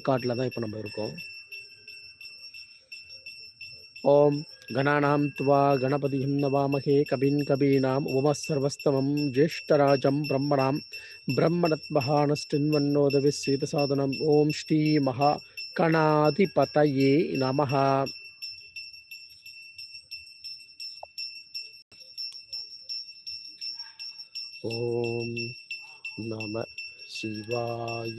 காட்டில் தான் இப்போ நம்ம இருக்கோம். ஓம் கணானாம் துவா கணபதியும் நவாமகே கபின் கபீனாம் உமசர்வஸ்தமம் ஜேஷ்டராஜம் பிரம்மணாம் பிரம்மணத்மஹானஸ்டின்வன்னோதவி சீதசாதனம். ஓம் ஸ்ரீ மகா கணாதிபதயே நமஹா. ஓம் நம சிவாய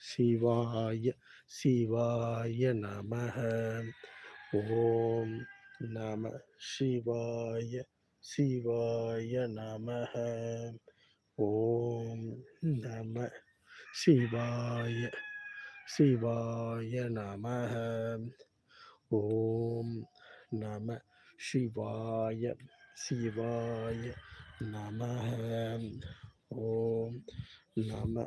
சிவாய சிவாய நமः ஓம் நம சிவாய சிவாய நமः ஓம் நம சிவாய சிவாய நமः ஓம் நம சிவாய சிவாய நம ஓம் நம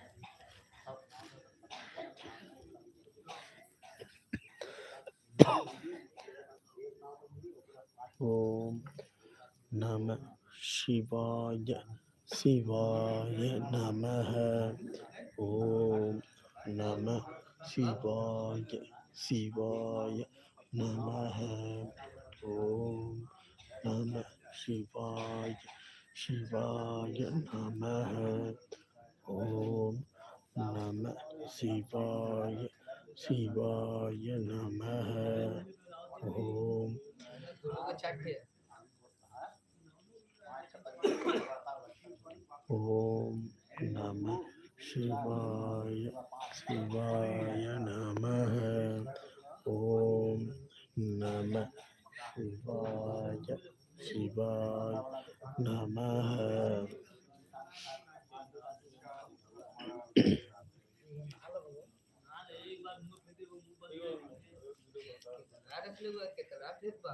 ஓம் நம சிவாய சிவாய நமः ஓம் நம சிவாய சிவாய நமः ஓம் நம சிவாய சிவாய நமः ஓம் நம சிவாய சிவாய நமः ஓம் ओम नम शिवाय शिवाय नमः। ओम नम शिवाय शिवाय नमः। ಅರಕ್ಲಿಗೆ ಹೋಗಕ್ಕೆ ರಾತ್ರಿ ಬಾ